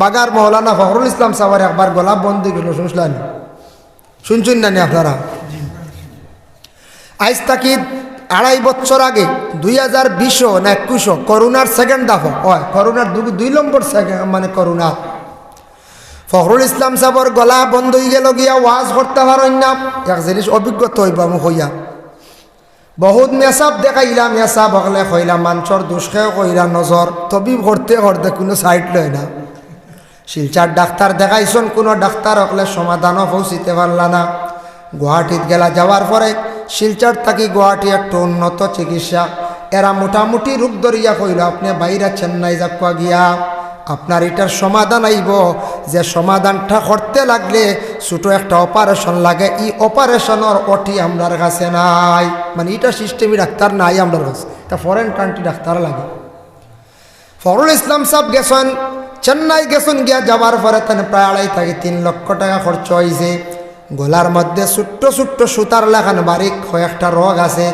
বাগার মৌলানা ফখরুল ইসলাম সাবার একবার গলা বন্ধ গেল, শুনছিলেন? শুনছেন না আপনারা? আজ তাকি আড়াই বছর আগে, দুই হাজার বিশও না একুশো, করোনার সেকেন্ড দাফ হয়, করোনার দুই নম্বর সেকেন্ড মানে করোনা। ফখরুল ইসলাম সাবর গলা বন্ধ হয়ে গেল গিয়া ওয়াজ করতে পারেন না। এক জিনিস অভিজ্ঞতা হইব আমি হইয়া। বহুত মেসাব দেখাইলাম মেসাব হকলে কইলাম মানসর দুষ্কে কইলা নজর তবি করতে করতে কোনো সাইড লয় না। শিলচার ডাক্তার দেখাইছন, কোনো ডাক্তার হকলে সমাধানও পৌঁছিতে পারলা না। গুয়াহাটিত গেলা যাওয়ার পরে শিলচার থাকি গুয়াহাটি একটু উন্নত চিকিৎসা। এরা মোটামুটি রূপ ধরিয়া কইল, আপনি বাইরে চেন্নাই যাকুয়া গিয়া। আপনার এটার সমাধান আইব। যে সমাধানটা করতে লাগলে ছোটো একটা অপারেশন লাগে। এই অপারেশনের অটি আমরার কাছে নাই। মানে এটা সিস্টেমই ডাক্তার নাই আমরার কাছে। এটা ফরেন কান্ট্রি ডাক্তার লাগে। ফরুল ইসলাম সাহেব গেছেন চেন্নাই গেছেন গিয়া যাবার পরে তানে প্রায় আড়াই থেকে তিন লক্ষ টাকা খরচ হয়েছে গলার মধ্যে ছোট্ট ছোট্ট সুতার লেখান বারিক একটা রোগ আছে,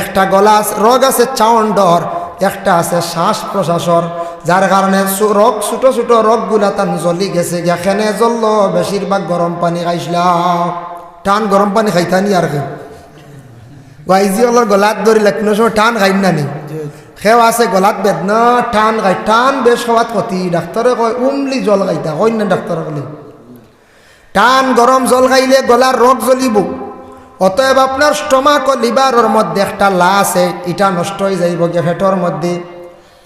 একটা গলা রোগ আছে চাউন্ডর একটা আছে শ্বাস প্রশ্বাসর, যার কারণে রোগ ছোট ছোট রোগগুলা তান জ্বলি গেছে গিয়া খেনে জ্বললো, বেশিরভাগ গরম পানি খাইছিলাম টান গরম পানি খাইতানি আর কি। গলাত ধরিলে কোনো সময় টান খাই না নি। সেও আছে গলাত বেদনা, টান খাই টান বেশ খাওয়াত ক্ষতি ডাক্তরে কয়, উমলি জল খাইতা কই না ডাক্তরে কলে টান গরম জল খাইলে গলার রোগ জ্বলিব। অতএব আপনার স্টমাক ও লিভারের মধ্যে একটা লা আছে, ইটা নষ্ট হয়ে যাইব গিয়ে ফেটর মধ্যে।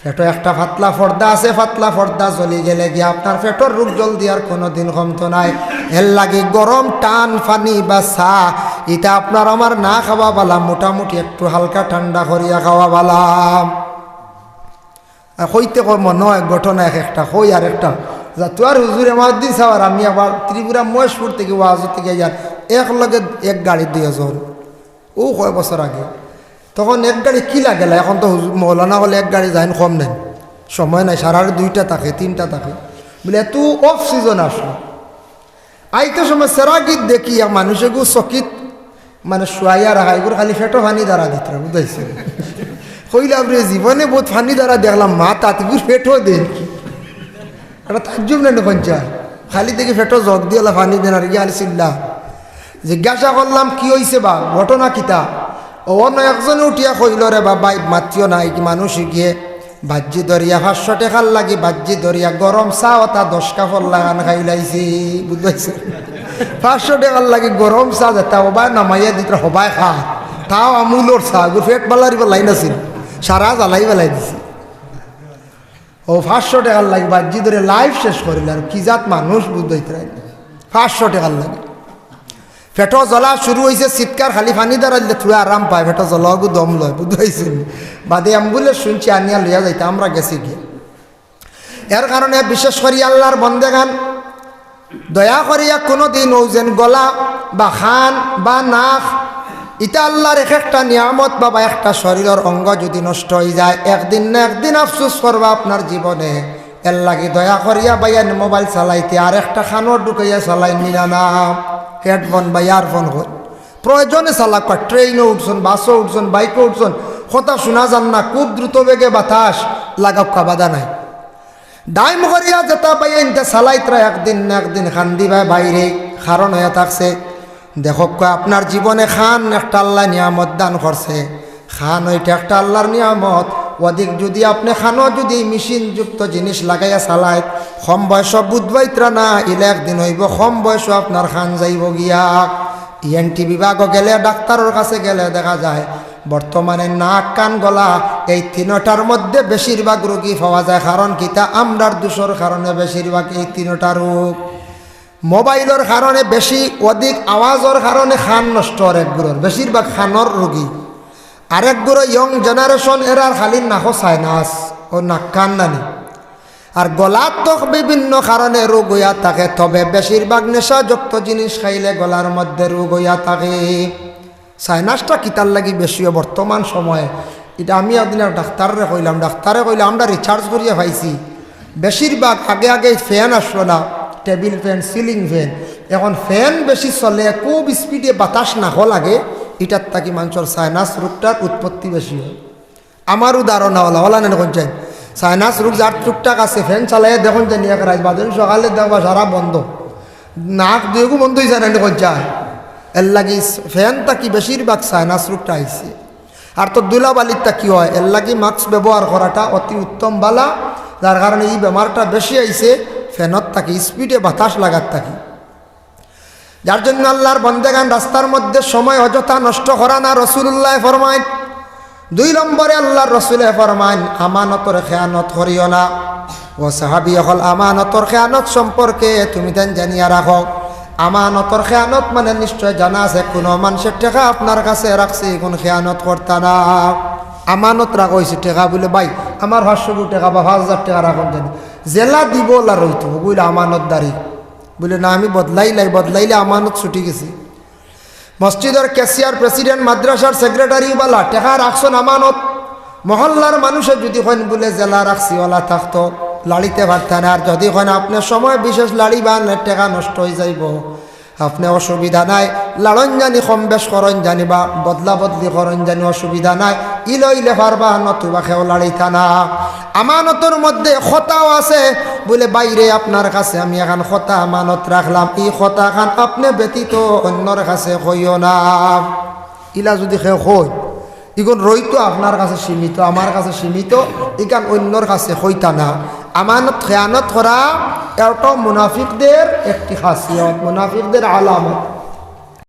ফেটো একটা ফাতলা ফর্দা আছে ফাতলা ফর্দা জ্বলি গেলে গিয়ে আপনার ফেটর রোগ জলদি আর কোনো দিন কমতো নাই। এর লাগে গরম টান পানি বা চা এটা আপনার আমার না খাওয়া বালা, মোটামুটি একটু হালকা ঠান্ডা করিয়া খাওয়া বালাম হইতে কয় হয় ঘটনা এক একটা, হই আর একটা। যা তো আর হুজুর আমার দিন আর আমি আবার ত্রিপুরা মহেশপুর থেকে ওয়াজ থেকে যার এক লগে এক গাড়ি দিয়ে জন ও কয় বছর আগে। তখন এক গাড়ি কি লাগে এখন তো হুজুর মৌলানা হলে এক গাড়ি যাইন কম নেন। সময় নাই, সারার দুইটা থাকে, তিনটা থাকে। বলে এত অফ সিজন আসলো। আইতে সময় সেরা গীত দেখি মানুষে গু চকিত মানে শুয়াইয়া রাখা, এগুলো খালি ফেটো ফানি দ্বারা দিত বুঝাইছে। কইলাম রে জীবনে বহুত ফানি দ্বারা দেখলাম, মা তাতিগুর ফেটো দেন কি? এটা তাজ্জুব নেন পঞ্চায়েত খালি দেখি ফেটো জগ দিয়ে ফানি দেন আর গিয়ে আলছিল্লা জিজ্ঞাসা করলাম, কি হয়েছে বা? ঘটনা কিতা অন্য একজনে উঠিয়া কইল, রে বা বাই মাতিও নাই কি মানুষ গিয়ে বাজ্যি দরিয়া পাঁচশো টেকার লাগি বাজ্যি দরিয়া গরম চা ওটা দশ কাপড় লাগান খাই লাইছি বুঝতে পাঁচশো টাকার লাগে গরম চা যেটা হবাই নামাইয়া দিতে হবাই খা। তাও আমুলোর চা ফেট বালারি লাইন আছিল সারা জ্বালাই বেলাই দিছি। ও পাঁচশো টাকার লাগে বাজ্যি ধরে লাইফ শেষ করিল আর কি জাত মানুষ বুঝতে পাঁচশো টাকার লাগে। ফেটো জ্বলা শুরু হয়েছে চিৎকার খালি ফানি দাঁড়াইলে থুয়ে আরাম পায়। ফেটো জ্বলাগু দম লয় বুঝাইছেন বাদে অ্যাম্বুলেন্স শুনছি, আনিয়া লইয়া যাইতে, আমরা গেছি গিয়ে। এর কারণে বিশেষ করে আল্লাহর বন্দেগান দয়া করিয়া কোনো দিন যেন গলা বা খান বা নাক ইটা আল্লাহর এক একটা নিয়ামত বা একটা শরীরের অঙ্গ যদি নষ্ট হয়ে যায়, একদিন না একদিন আফসোস করবা আপনার জীবনে। এর লাগে দয়া করিয়া বাইয়ান মোবাইল চালাইতে, আর একটা খানোর ঢুকাইয়া চালাই নিলা না। হেডফোন বা ইয়ারফোন হোক। প্রয়োজনে চালাক ট্রেনও উঠছন বাসও উঠছন বাইকও উঠছন, কথা শোনা যান না, খুব দ্রুত বেগে বাতাস লাগাক বাধা নাই। ডাইম করিয়া যেটা পাইয়া ইনতে চালাইতরা একদিন না একদিন খান দিবা বাইরে কারণ হয়ে থাকছে। দেখক আপনার জীবনে খান একটা আল্লাহ নিয়ামত দান করছে। খান ওইটা একটা আল্লাহর নিয়ামত। অধিক যদি আপনি খানও যদি মেশিনযুক্ত জিনিস লাগাইয়া চালায়, কম বয়স বুধবাইত্রা না ইলে একদিন হইব কম বয়স আপনার খান যাইব গিয়া। ইএনটি বিভাগ গেলে, ডাক্তারের কাছে গেলে দেখা যায়, বর্তমানে নাক, কান, গলা, এই তিনটার মধ্যে বেশিরভাগ রোগী পাওয়া যায়। কারণ কিতা আমরার দোষর কারণে বেশিরভাগ এই তিনটা রোগ। মোবাইলের কারণে বেশি অধিক আওয়াজের কারণে খান নষ্ট একগুলোর বেশিরভাগ খানর রোগী আরেকগুলো ইয়ং জেনারেশন এরার খালি নাকো সাইনাস ও নাক কান নানি। আর তো বিভিন্ন কারণে রোগ হইয়া থাকে, তবে বেশিরভাগ নেশাযুক্ত জিনিস খাইলে গলার মধ্যে রোগ হইয়া থাকে। সাইনাসটা কিতার লাগি বেশিও বর্তমান সময়ে। এটা আমি একদিন ডাক্তারে কইলাম ডাক্তারে কইলে, আমরা রিচার্জ করিয়া পাইছি বেশিরভাগ আগে আগে ফ্যান আসলো না। Table fan, ceiling fan. এখন ফ্যান বেশি চলে, খুব স্পিডে বাতাস নাহ লাগে, এটার থাকি মানুষের সাইনাস রোগটার উৎপত্তি বেশি হয়। আমারও ধারণা হলা হলা নেন চাই। সাইনাস রোগ যার টুকটাক আছে, ফ্যান চালাইয়া দেখুন জানি এক রাত বাদন সকালে দেখবা সারা বন্ধ। নাক দুয়েগু বন্ধ হয়েছে না কজ্জায় এর লাগি ফ্যান তাকি বেশিরভাগ সাইনাস রোগটা আইছে। আর তো দুলাবালিরটা কি হয়? এর লাগি মাস্ক ব্যবহার করাটা অতি উত্তম বালা, যার কারণে এই বেমারটা বেশি আইছে। ফ্যানত থাকি, স্পিডে বাতাস লাগার থাকি। যার জন্য আল্লাহর বন্দেগান রাস্তার মধ্যে সময় অযথা নষ্ট করা না রসুল্লাহ ফরমাইন। দুই নম্বরে আল্লাহর রসুলে ফরমাইন, আমানতর খেয়ানত করিও না। ও সাহাবি হল আমানতর খেয়ানত সম্পর্কে তুমি তেন জানিয়া রাখো। আমানতর খেয়ানত মানে নিশ্চয় জানা আছে, কোনো মানুষের টেকা আপনার কাছে রাখছে, কোন খেয়ানত করতা না। আমানত রাখা হয়েছে টেকা বলে, ভাই, আমার পাঁচশো টাকা বা পাঁচ হাজার টাকা রাখুন জানি জেলা দিব আর রইতো। বুঝলে আমানত দাঁড়ি। বলে না, আমি বদলাইলাই বদলাইলে আমানত ছুটি গেছি। মসজিদের ক্যাশিয়ার প্রেসিডেন্ট, মাদ্রাসার সেক্রেটারি বালা টেকা রাখছন আমানত। মহল্লার মানুষে যদি হন বলে, জেলা রাখছি ওলা থাকতো। লাড়িতে থানে, আর যদি হন আপনার সময় বিশেষ লাড়ি বান টেকা নষ্ট হয়ে যাইব। আপনি অসুবিধা নাই। লাড়ন জানি, কম বেশ করন জানিবা বদলা বদলি করন জানি, অসুবিধা নাই। ইলইলে পারবা নতুবা খেও লাড়িতা না আমানতর মধ্যে খতাও আছে। বলে, বাইরে আপনার কাছে আমি এখন খতা আমানত রাখলাম। এই খতা খান আপনি ব্যতীত অন্যর কাছে কইও না। ইলা যদি খেয়ে কই ইগুন রইতো আপনার কাছে সীমিত, আমার কাছে সীমিত ইকান অন্যর কাছে হইতা না। আমানত, খেয়ানত করা এটা মুনাফিকদের একটি খাসিয়ত মুনাফিকদের আলামত।